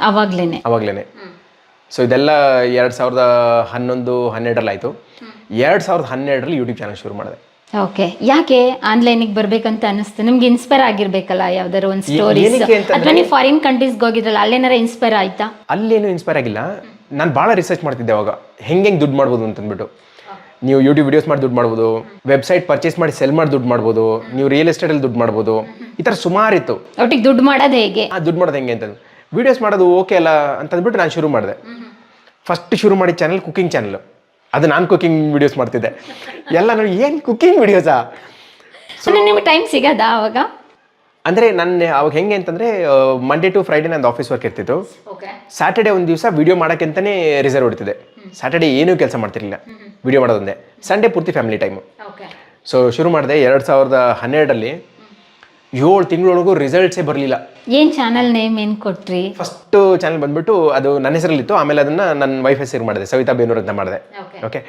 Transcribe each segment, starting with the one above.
ಅವಾಗ್ಲೇನೆ. ಅವಾಗಲೇ ಸೊ ಇದೆಲ್ಲ ಎರಡ್ ಸಾವಿರದ ಹನ್ನೊಂದು ಹನ್ನೆರಡರಲ್ಲಿ ಆಯ್ತು ಎರಡ್ ಸಾವಿರದ ಹನ್ನೆರಡರಲ್ಲಿ ಯೂಟ್ಯೂಬ್ ಚಾನಲ್ ಶುರು ಮಾಡಿದೆ. ಓಕೆ. ಯಾಕೆ ಆನ್ಲೈನಿಗೆ ಬರ್ಬೇಕಂತ ಅನಿಸ್ತು ನಿಮ್ಗೆ ಇನ್ಸ್ಪೈರ್ ಆಗಿರ್ಬೇಕಲ್ಲ ಯಾವ್ದಾರು ಒಂದು ಸ್ಟೋರಿ ಏನಕ್ಕೆ ಅಂತಂದ್ರೆ- ಅಥವಾ ನೀವು ಫಾರಿನ್ ಕಂಟ್ರೀಸ್ ಹೋಗಿದ್ರಲ್ಲ ಅಲ್ಲೇನಾರ ಇನ್ಸ್ಪೈರ್ ಆಯ್ತಾ? ಅಲ್ಲೇನು ಇನ್ಸ್ಪೈರ್ ಆಗಿಲ್ಲ. ನಾನು ಭಾಳ ರಿಸರ್ಚ್ ಮಾಡ್ತಿದ್ದೆ ಅವಾಗ. ಹೆಂಗೆ ಹೆಂಗೆ ದುಡ್ಡು ಮಾಡ್ಬೋದು ಅಂತಂದ್ಬಿಟ್ಟು. ನೀವು ಯೂಟ್ಯೂಬ್ ವಿಡಿಯೋಸ್ ಮಾಡಿ ದುಡ್ಡು ಮಾಡ್ಬೋದು. ವೆಬ್ಸೈಟ್ ಪರ್ಚೇಸ್ ಮಾಡಿ ಸೆಲ್ ಮಾಡಿ ದುಡ್ಡು ಮಾಡ್ಬೋದು. ನೀವು ರಿಯಲ್ ಎಸ್ಟೇಟಲ್ಲಿ ದುಡ್ಡು ಮಾಡ್ಬೋದು. ಈ ಥರ ಸುಮಾರಿತ್ತು ಒಟ್ಟಿಗೆ ದುಡ್ಡು ಮಾಡೋದು ಹೇಗೆ? ಆ ದುಡ್ಡು ಮಾಡೋದು ಹೆಂಗೆ ಅಂತ ವಿಡಿಯೋಸ್ ಮಾಡೋದು ಓಕೆ ಅಲ್ಲ ಅಂತಂದ್ಬಿಟ್ಟು ನಾನು ಶುರು ಮಾಡಿದೆ. ಫಸ್ಟ್ ಶುರು ಮಾಡಿದ ಚಾನಲ್ ಕುಕಿಂಗ್ ಚಾನಲ್ ಅದು ನಾನು ಕುಕಿಂಗ್ ವಿಡಿಯೋಸ್ ಮಾಡ್ತಿದ್ದೆ. ಎಲ್ಲ ನೋಡಿ ಏನು ಕುಕಿಂಗ್ ವಿಡಿಯೋಸಾ ನಿಮ್ಗೆ ಟೈಮ್ ಸಿಗದಾ ಅವಾಗ? ಅಂದರೆ ನನ್ನ ಅವಾಗ ಹೆಂಗೆ ಅಂತಂದರೆ ಮಂಡೇ ಟು ಫ್ರೈಡೇ ನಂದು ಆಫೀಸ್ ವರ್ಕ್ ಇರ್ತಿತ್ತು. ಸ್ಯಾಟರ್ಡೆ ಒಂದು ದಿವಸ ವಿಡಿಯೋ ಮಾಡೋಕ್ಕಂತಲೇ ರಿಸರ್ವ್ ಇಡ್ತಿದೆ ಸ್ಯಾಟರ್ಡೆ ಏನೂ ಕೆಲಸ ಮಾಡ್ತಿರ್ಲಿಲ್ಲ. ವಿಡಿಯೋ ಮಾಡೋದೊಂದೇ. ಸಂಡೇ ಪೂರ್ತಿ ಫ್ಯಾಮಿಲಿ ಟೈಮು ಸೊ ಶುರು ಮಾಡಿದೆ ಎರಡು ಸಾವಿರದ ಹನ್ನೆರಡರಲ್ಲಿ. ಏಳು ತಿಂಗಳೊಳಗೂ ರಿಸಲ್ಟ್ಸೇ ಬರಲಿಲ್ಲ. ಏನ್ ಚಾನಲ್ ನೇಮ್ ಏನ್ ಕೊಟ್ರಿ? ಫಸ್ಟ್ ಚಾನಲ್ ಬಂದ್ಬಿಟ್ಟು ಅದು ನನ್ನ ಹೆಸರಲ್ಲಿತ್ತು ಆಮೇಲೆ ಅದನ್ನು ನನ್ನ ವೈಫ್ ಹೆಸರು ಮಾಡಿದೆ ಸವಿತಾ ಬೇನೂರ್ ಅಂತ ಮಾಡಿದೆ. ಓಕೆ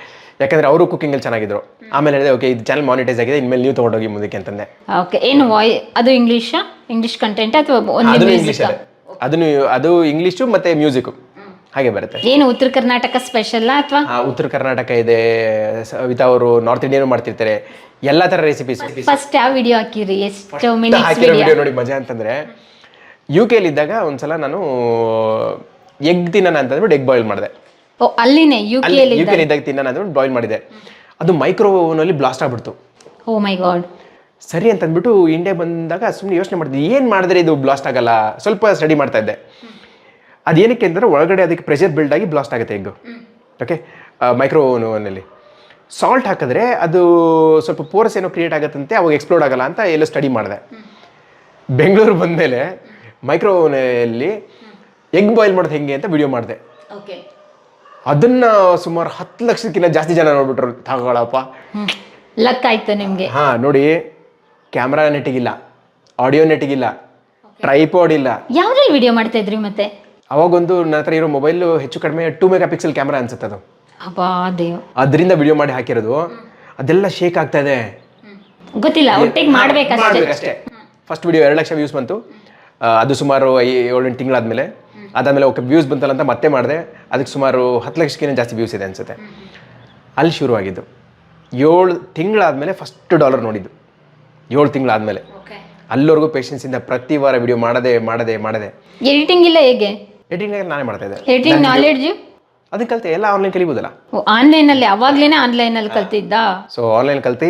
ಯಾಕಂದ್ರೆ ಅವರು ಕುಕಿಂಗಲ್ಲಿ ಚೆನ್ನಾಗಿದ್ರು. ಆಮೇಲೆ ಹೇಳಿದೆ ಓಕೆ ಇದು ಚಾನಲ್ ಮಾನಿಟೈಸ್ ಆಗಿದೆ ಇನ್ಮೇಲೆ ನೀವು ತಗೊಂಡೋಗಿ ಮುಂದಕ್ಕೆ ಅಂತಂದೆ. ಓಕೆ ಏನು ವಾಯ್ ಅದು ಇಂಗ್ಲಿಷ್ ಇಂಗ್ಲಿಷ್ ಕಂಟೆಂಟ್ ಅಥವಾ ಒಂದು ಅದನ್ನು ಮ್ಯೂಸಿಕ್ ಇಂಗ್ಲೀಷಲ್ಲೇ ಅದನ್ನು ಅದು ಇಂಗ್ಲೀಷು ಮತ್ತೆ ಮ್ಯೂಸಿಕ್ಕು ಹಾಗೆ ಬರುತ್ತೆ. ಏನು ಉತ್ತರ ಕರ್ನಾಟಕ ಸ್ಪೆಷಲ್ ಅಥವಾ? ಉತ್ತರ ಕರ್ನಾಟಕ ಇದೆ. ಸವಿತಾ ಅವರು ನಾರ್ತ್ ಇಂಡಿಯನ್ ಮಾಡ್ತಿರ್ತಾರೆ. ಎಲ್ಲಾ ತರ ರೆಸಿಪೀಸ್ ಫಸ್ಟ್ ಯಾವ ವಿಡಿಯೋ ಹಾಕಿರಿ? ಎಷ್ಟು ಮಿನಿಟ್ಸ್ ಹಾಕಿರೋ ವಿಡಿಯೋ ನೋಡಿ ಮಜಾ ಅಂತಂದ್ರೆ ಯು ಕೆ ಇದ್ದಾಗ ಒಂದ್ಸಲ ನಾನು ಎಗ್ ತಿನ್ನೋಣ ಅಂತಂದ್ಬಿಟ್ಟು ಎಗ್ ಬಾಯ್ಲ್ ಮಾಡಿದೆ. ಓ ಅಲ್ಲಿನೇ ಯು ಕೆ ಅಲ್ಲಿ ಯು ಕೆ ಇದ್ದಾಗ? ತಿನ್ನೋಣ ಅಂತಂದ್ಬಿಟ್ಟು ಬಾಯ್ಲ್ ಮಾಡಿದೆ. ಅದು ಮೈಕ್ರೋನಲ್ಲಿ ಬ್ಲಾಸ್ಟ್ ಆಗ್ಬಿಡ್ತು. ಓ ಮೈ ಗಾಡ್ ಸರಿ ಅಂತಂದ್ಬಿಟ್ಟು ಇಂಡಿಯಾ ಬಂದಾಗ ಸುಮ್ಮನೆ ಯೋಚನೆ ಮಾಡಿದ್ವಿ ಏನು ಮಾಡಿದ್ರೆ ಇದು ಬ್ಲಾಸ್ಟ್ ಆಗಲ್ಲ? ಸ್ವಲ್ಪ ಸ್ಟಡಿ ಮಾಡ್ತಾ ಇದ್ದೆ. ಅದೇನಕ್ಕೆ ಅಂದರೆ ಒಳಗಡೆ ಅದಕ್ಕೆ ಪ್ರೆಷರ್ ಬಿಲ್ಡ್ ಆಗಿ ಬ್ಲಾಸ್ಟ್ ಆಗುತ್ತೆ ಎಗ್ಗು ಓಕೆ ಮೈಕ್ರೋ ಓವನಲ್ಲಿ ಸಾಲ್ಟ್ ಹಾಕಿದ್ರೆ ಅದು ಸ್ವಲ್ಪ ಪೋರಸ್ ಏನೋ ಕ್ರಿಯೇಟ್ ಆಗುತ್ತಂತೆ ಅವಾಗ ಎಕ್ಸ್ಪ್ಲೋರ್ಡ್ ಆಗಲ್ಲ ಅಂತ ಎಲ್ಲ ಸ್ಟಡಿ ಮಾಡಿದೆ. ಬೆಂಗಳೂರು ಬಂದಮೇಲೆ ಮೈಕ್ರೋ ಓವನಲ್ಲಿ ಎಗ್ ಬಾಯ್ಲ್ ಮಾಡೋದು ಹೆಂಗೆ ಅಂತ ವಿಡಿಯೋ ಮಾಡಿದೆ. ಓಕೆ ಅದನ್ನ ಸುಮಾರು ಹತ್ತು ಲಕ್ಷಕ್ಕಿಂತ ಜಾಸ್ತಿ ಜನ ನೋಡ್ಬಿಟ್ರು. ತಗೊಳಪ್ಪ. ಲಕ್ ಆಯ್ತು ನಿಮ್ಗೆ. ಹಾ ನೋಡಿ ಕ್ಯಾಮ್ರಾ ನೆಟ್ಟಿಗಿಲ್ಲ ಆಡಿಯೋ ನೆಟ್ಟಿಗಿಲ್ಲ ಟ್ರೈಪಾಡ್ ಇಲ್ಲ. ಯಾವ್ದ್ರಲ್ಲಿ ವಿಡಿಯೋ ಮಾಡ್ತಾ ಇದ್ರಿ ಮತ್ತೆ? ಅವಾಗೊಂದು ನನ್ನ ಹತ್ರ ಇರೋ ಮೊಬೈಲ್ ಹೆಚ್ಚು ಕಡಿಮೆ ಟೂ ಮೆಗಾ ಪಿಕ್ಸೆಲ್ ಕ್ಯಾಮ್ರಾ ಅನ್ಸುತ್ತೆ ಅದು. ಅಬ್ಬಾ ದೇವ್. ಅದರಿಂದ ವಿಡಿಯೋ ಮಾಡಿ ಹಾಕಿರೋದು. ಅದೆಲ್ಲ ಶೇಕ್ ಆಗ್ತಾ ಇದೆ. ಗೊತ್ತಿಲ್ಲ ಒಟ್ಟಿಗೆ ಮಾಡ್ಬೇಕಷ್ಟೇ. ಮಾಡ್ಬೇಕಷ್ಟೇ. ಫಸ್ಟ್ ವಿಡಿಯೋ ಎರಡು ಲಕ್ಷ ವ್ಯೂಸ್ ಬಂತು. ಆ, ಅದು ಸುಮಾರು ಐ- ಏಳೆಂಟು ತಿಂಗಳಾದ್ಮೇಲೆ. ಅದಾದಮೇಲೆ ಓಕೆ ವ್ಯೂಸ್ ಬಂತಲ್ಲ ಅಂತ ಮತ್ತೆ ಮಾಡಿದೆ. ಅದಕ್ಕೆ ಸುಮಾರು ಹತ್ತು ಲಕ್ಷಕ್ಕಿಂತ ಜಾಸ್ತಿ ವ್ಯೂಸ್ ಇದೆ ಅನ್ಸುತ್ತೆ. ಅಲ್ಲಿ ಶುರುವಾಗಿದ್ದು. ಏಳು ತಿಂಗಳಾದ್ಮೇಲೆ ಫಸ್ಟ್ ಡಾಲರ್ ನೋಡಿದ್ದು. ಏಳು ತಿಂಗಳಾದ್ಮೇಲೆ. ಅಲ್ಲಿವರೆಗೂ ಪೇಷನ್ಸಿಂದ ಪ್ರತಿ ವಾರ ವಿಡಿಯೋ ಮಾಡದೆ ಮಾಡದೆ ಮಾಡದೆ. ಎಡಿಟಿಂಗ್ ಇಲ್ಲ ಹೇಗೆ? ಎಡಿಟಿಂಗ್ ನಾನೇ ಮಾಡ್ತಾ ಇದ್ದೆ. ಎಡಿಟಿಂಗ್ ನಾಲೆಡ್ಜ್ ಅದನ್ನ ಕಲಿತೆ ಎಲ್ಲ ಆನ್ಲೈನ್ ಕಲಿಬೋದಲ್ಲ. ಆನ್ಲೈನ್ ಅಲ್ಲಿ ಅವಾಗ್ಲೇನೆ ಆನ್ಲೈನ್ ಅಲ್ಲಿ ಕಲ್ತಿದ್ದ? ಸೊ ಆನ್ಲೈನ್ ಕಲ್ತು.